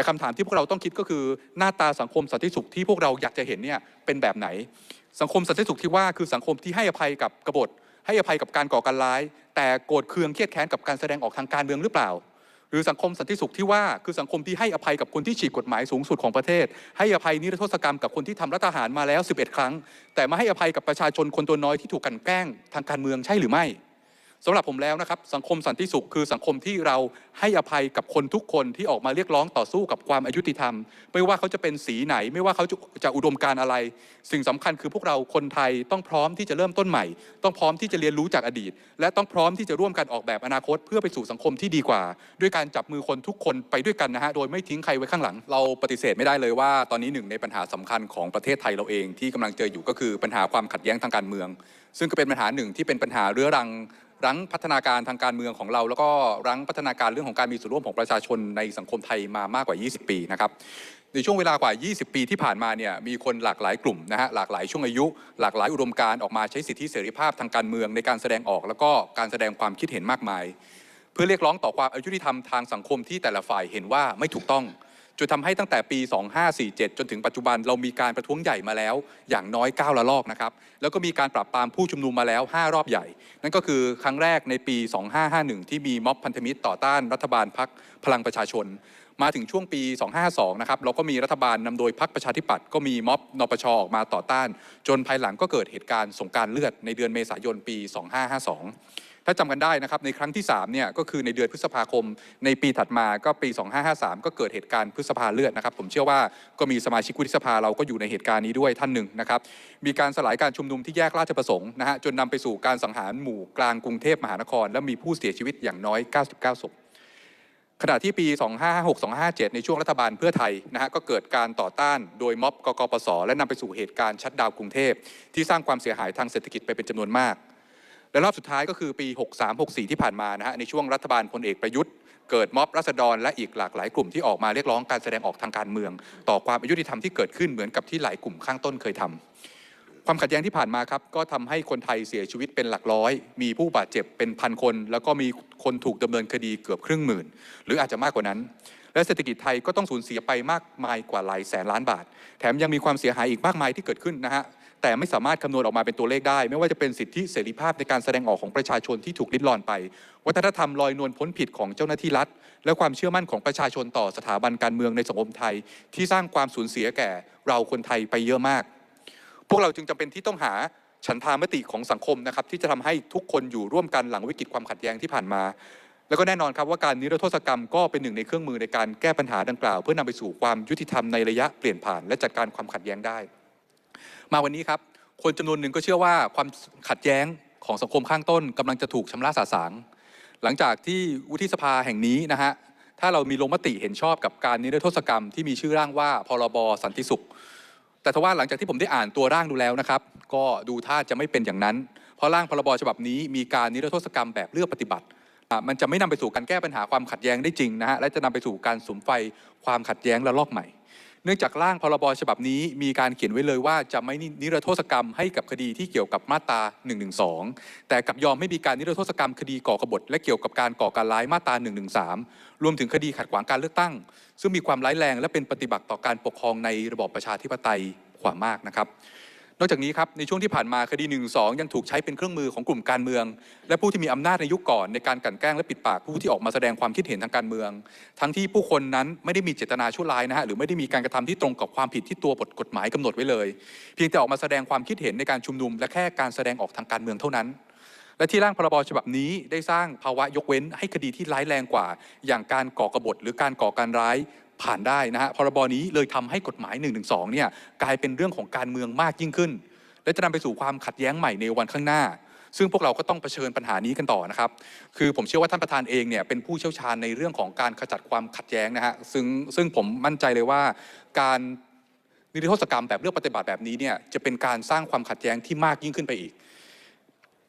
แต่คำถามที่พวกเราต้องคิดก็คือหน้าตาสังคมสันติสุขที่พวกเราอยากจะเห็นเนี่ยเป็นแบบไหน สังคมสันติสุขที่ว่าคือสังคมที่ให้อภัยกับกบฏ ให้อภัยกับการก่อการร้าย แต่โกรธเคืองเครียดแค้นกับการแสดงออกทางการเมืองหรือเปล่า หรือสังคมสันติสุขที่ว่าคือสังคมที่ให้อภัยกับคนที่ฉีกกฎหมายสูงสุดของประเทศ ให้อภัยนิรโทษกรรมกับคนที่ทำรัฐประหารมาแล้ว 11 ครั้ง แต่ไม่ให้อภัยกับประชาชนคนตัวน้อยที่ถูกกันแกล้งทางการเมืองใช่หรือไม่ สำหรับผมแล้วนะครับ สังคมสันติสุขคือสังคมที่เราให้อภัยกับคนทุกคนที่ออกมาเรียกร้องต่อสู้กับความอายุติธรรม ไม่ว่าเขาจะเป็นสีไหน ไม่ว่าเขาจะจะอุดมการอะไร สิ่งสำคัญคือพวกเราคนไทยต้องพร้อมที่จะเริ่มต้นใหม่ ต้องพร้อมที่จะเรียนรู้จากอดีต และต้องพร้อมที่จะร่วมกันออกแบบอนาคต เพื่อไปสู่สังคมที่ดีกว่า ด้วยการจับมือคนทุกคนไปด้วยกันนะฮะโดยไม่ทิ้งใครไว้ข้างหลัง เราปฏิเสธไม่ได้เลยว่า ตอนนี้หนึ่งในปัญหาสำคัญของประเทศไทยเราเองที่กำลังเจออยู่ก็คือปัญหาความขัดแย้งทางการเมือง ซึ่งก็เป็นปัญหาหนึ่งที่เป็นปัญหาเรื้อรัง รั้งพัฒนาการทางการเมืองของเรา แล้วก็รั้งพัฒนาการเรื่องของการมีส่วนร่วมของประชาชนในสังคมไทยมามากกว่า 20 ปีนะครับในช่วงเวลากว่า 20 ปีที่ผ่านมาเนี่ยมีคนหลากหลายกลุ่มนะฮะหลากหลายช่วงอายุ หลากหลายอุดมการออกมาใช้สิทธิเสรีภาพทางการเมืองในการแสดงออก แล้วก็การแสดงความคิดเห็นมากมาย เพื่อเรียกร้องต่อความอายุติธรรมทางสังคมที่แต่ละฝ่ายเห็นว่าไม่ถูกต้อง จนทำให้ตั้งแต่ปี 2547 จนถึงปัจจุบันเรามีการประท้วงใหญ่มาแล้ว อย่างน้อย9ระลอกนะครับ แล้วก็มีการปรับปรามผู้ชุมนุมมาแล้ว 5 รอบใหญ่ นั่นก็คือครั้งแรกในปี 2551 ที่มีม็อบพันธมิตรต่อต้านรัฐบาลพักพลังประชาชน มาถึงช่วงปี 2552 นะครับเราก็มีรัฐบาลนำโดยพรรคประชาธิปัตย์ก็มีม็อบนปชออกมาต่อต้าน จนภายหลังก็เกิดเหตุการณ์สงกรารเลือดในเดือนเมษายนปี 2552 ถ้าจำกันได้นะครับในครั้งที่3เนี่ยก็คือในเดือนพฤษภาคม ในปีถัดมาก็ปี 2553 ก็เกิดเหตุการณ์พฤษภาเลือดนะครับ ผมเชื่อว่าก็มีสมาชิกวุฒิสภาเราก็อยู่ในเหตุการณ์นี้ด้วยท่านหนึ่งนะครับมีการสลายการชุมนุมที่แยกราชประสงค์นะฮะจนนำไปสู่การสังหารหมู่กลางกรุงเทพมหานคร และมีผู้เสียชีวิตอย่างน้อย 99ศพ ขณะที่ปี 2556-2557 ในช่วงรัฐบาลเพื่อไทยนะฮะก็เกิดการต่อต้านโดยม็อบกกปส และนำไปสู่เหตุการณ์ชัดดาวกรุงเทพ ที่สร้างความเสียหายทางเศรษฐกิจไปเป็นจำนวนมาก และรอบสุดท้ายก็คือปี 63-64 ที่ผ่านมานะฮะในช่วงรัฐบาลพลเอกประยุทธ์เกิดม็อบรัษฎรและอีกหลากหลายกลุ่มที่ออกมาเรียกร้องการแสดงออกทางการเมือง ต่อความอายุติธรรมที่เกิดขึ้นเหมือนกับที่หลายกลุ่มข้างต้นเคยทำ ความขัดแย้งที่ผ่านมาครับก็ทำให้คนไทยเสียชีวิตเป็นหลักร้อย มีผู้บาดเจ็บเป็นพันคน แล้วก็มีคนถูกดำเนินคดีเกือบครึ่งหมื่น หรืออาจจะมากกว่านั้น และเศรษฐกิจไทยก็ต้องสูญเสียไปมากมายกว่าหลายแสนล้านบาท แถมยังมีความเสียหายอีกมากมายที่เกิดขึ้นนะฮะแต่ไม่สามารถคำนวณออกมาเป็นตัวเลขได้ ไม่ว่าจะเป็นสิทธิเสรีภาพในการแสดงออกของประชาชนที่ถูกลิดรอนไป วัฒนธรรมลอยนวลพ้นผิดของเจ้าหน้าที่รัฐ และความเชื่อมั่นของประชาชนต่อสถาบันการเมืองในสังคมไทย ที่สร้างความสูญเสียแก่เราคนไทยไปเยอะมาก พวกเราจึงจำเป็นที่ต้องหาฉันทามติของสังคมนะครับที่จะทำให้ทุกคนอยู่ร่วมกันหลังวิกฤตความขัดแย้งที่ผ่านมา แล้วก็แน่นอนครับว่าการนิรโทษกรรมก็เป็นหนึ่งในเครื่องมือในการแก้ปัญหาดังกล่าว เพื่อนำไปสู่ความยุติธรรมในระยะเปลี่ยนผ่านและจัดการความขัดแย้งได้ มาวันนี้ครับคนจำนวนหนึ่งก็เชื่อว่าความขัดแย้งของสังคมข้างต้นกำลังจะถูกชำระสาสางหลังจากที่วุฒิสภาแห่งนี้นะฮะถ้าเรามีลงมติเห็นชอบกับการนิรโทษกรรมที่มีชื่อร่างว่าพรบสันติสุข แต่ทว่าหลังจากที่ผมได้อ่านตัวร่างดูแล้วนะครับ ก็ดูท่าจะไม่เป็นอย่างนั้น เพราะร่างพรบฉบับนี้มีการนิรโทษกรรมแบบเลือกปฏิบัติ มันจะไม่นำไปสู่การแก้ปัญหาความขัดแย้งได้จริงนะฮะและจะนำไปสู่การสุมไฟความขัดแย้งระลอกใหม่ เนื่องจากร่างพรบฉบับนี้มีการเขียนไว้เลยว่าจะไม่นิรโทษกรรมให้กับคดีที่เกี่ยวกับมาตรา 112 แต่กับยอมไม่มีการนิรโทษกรรมคดีก่อกบฏและเกี่ยวกับการก่อการร้ายมาตรา 113 รวมถึงคดีขัดขวางการเลือกตั้ง ซึ่งมีความร้ายแรงและเป็นปฏิบัติต่อการปกครองในระบอบประชาธิปไตยขวามากนะครับ นอกจากนี้ครับในช่วงที่ผ่านมาคดี1นึยังถูกใช้เป็นเครื่องมือของกลุ่มการเมือง และผู้ที่มีอำนาจในยุคก่อนในการกลั่นแกล้งและปิดปากผู้ที่ออกมาแสดงความคิดเห็นทางการเมือง ทั้งที่ผู้คนนั้นไม่ได้มีเจตนาชั่วร้ายนะฮะหรือไม่ได้มีการกระทำที่ตรงกับความผิดที่ตัวบทกฎหมายกำหนดไว้เลย เพียงแต่ออกมาแสดงความคิดเห็นในการชุมนุม และแค่การแสดงออกทางการเมืองเท่านั้น และที่ร่างพรบฉบับนี้ได้สร้างภาวะยกเว้นให้คดีที่ร้ายแรงกว่า อย่างการก่อกบฏหรือการก่อการร้ายผ่านได้นะฮะพรบนี้เลยทำให้กฎหมาย1นึเนี่ยกลายเป็นเรื่องของการเมืองมากยิ่งขึ้น และจะนำไปสู่ความขัดแย้งใหม่ในวันข้างหน้า ซึ่งพวกเราก็ต้องเผชิญปัญหานี้กันต่อนะครับคือผมเชื่อว่าท่านประธานเองเนี่ยเป็นผู้เชี่ยวชาญในเรื่องของการขจัดความขัดแย้งนะฮะซึ่งซึ่งผมมั่นใจเลยว่าการนิรโทษกรรมแบบเลือกปฏิบัติแบบนี้เนี่ยจะเป็นการสร้างความขัดแย้งที่มากยิ่งขึ้นไปอีก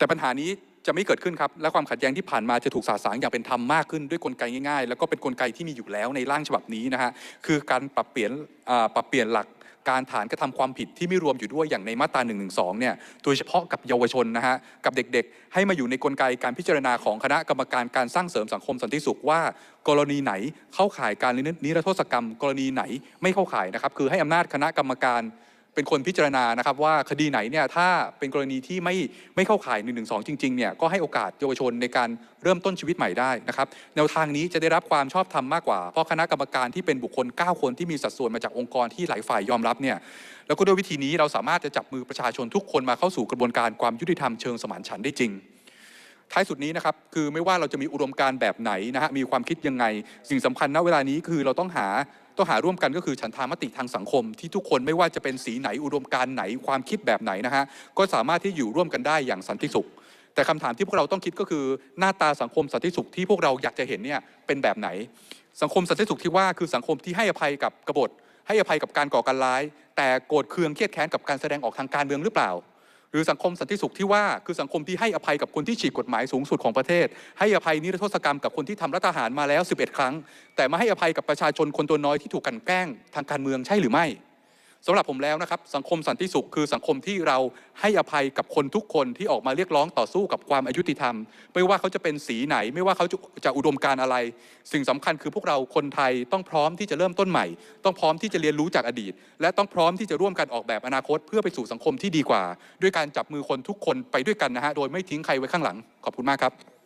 แต่ปัญหานี้จะไม่เกิดขึ้นครับ และความขัดแย้งที่ผ่านมาจะถูกสาสางอย่างเป็นธรรมมากขึ้นด้วยกลไกง่ายๆ แล้วก็เป็นกลไกที่มีอยู่แล้วในร่างฉบับนี้นะฮะคือการปรับเปลี่ยนปรับเปลี่ยนหลักการฐานกระทำความผิดที่ไม่รวมอยู่ด้วยอย่างในมาตรา1นึเนี่ยโดยเฉพาะกับเยาวชนนะฮะกับเด็กๆ ให้มาอยู่ในกลไกการพิจารณาของคณะกรรมการการสร้างเสริมสังคมสันติสุขว่า กรณีไหนเข้าข่ายการนิรโทษกรรม กรณีไหนไม่เข้าข่ายนะครับคือให้อำนาจคณะกรรมการ เป็นคนพิจารณานะครับว่าคดีไหนเนี่ยถ้าเป็นกรณีที่ไม่ไม่เข้าข่าย1นึจริงๆเนี่ยก็ให้โอกาสเยาวชนในการเริ่มต้นชีวิตใหม่ได้นะครับแนวทางนี้จะได้รับความชอบธรรมมากกว่าเพราะคณะกรรมการที่เป็นบุคคล 9 คนที่มีสัดส่วนมาจากองค์กรที่หลายฝ่ายยอมรับเนี่ยแล้วก็ด้วยวิธีนี้เราสามารถจะจับมือประชาชนทุกคนมาเข้าสู่กระบวนการความยุติธรรมเชิงสมานฉันท์ได้จริงท้ายสุดนี้นะครับคือไม่ว่าเราจะมีอุดมการณ์แบบไหนนะฮะมีความคิดยังไง สิ่งสำคัญณเวลานี้คือเราต้องหา ต้องหาร่วมกันก็คือฉันทามติทางสังคม ที่ทุกคนไม่ว่าจะเป็นสีไหนอุดมการไหนความคิดแบบไหนนะฮะก็สามารถที่อยู่ร่วมกันได้อย่างสันติสุข แต่คำถามที่พวกเราต้องคิดก็คือหน้าตาสังคมสันติสุขที่พวกเราอยากจะเห็นเนี่ยเป็นแบบไหน สังคมสันติสุขที่ว่าคือสังคมที่ให้อภัยกับกบฏให้อภัยกับการก่อการร้าย แต่โกรธเคืองเครียดแค้นกับการแสดงออกทางการเมืองหรือเปล่า หรือสังคมสันติสุขที่ว่าคือสังคมที่ให้อภัยกับคนที่ฉีกกฎหมายสูงสุดของประเทศ ให้อภัยนิรโทษกรรมกับคนที่ทำรัฐประหารมาแล้ว 11 ครั้ง แต่มาให้อภัยกับประชาชนคนตัวน้อยที่ถูกกันแกล้งทางการเมืองใช่หรือไม่ สำหรับผมแล้วนะครับ สังคมสันติสุขคือสังคมที่เราให้อภัยกับคนทุกคนที่ออกมาเรียกร้องต่อสู้กับความอายุติธรรม ไม่ว่าเขาจะเป็นสีไหน ไม่ว่าเขาจะจะอุดมการอะไร สิ่งสำคัญคือพวกเราคนไทยต้องพร้อมที่จะเริ่มต้นใหม่ ต้องพร้อมที่จะเรียนรู้จากอดีต และต้องพร้อมที่จะร่วมกันออกแบบอนาคต เพื่อไปสู่สังคมที่ดีกว่า ด้วยการจับมือคนทุกคนไปด้วยกันนะฮะโดยไม่ทิ้งใครไว้ข้างหลังขอบคุณมากครับ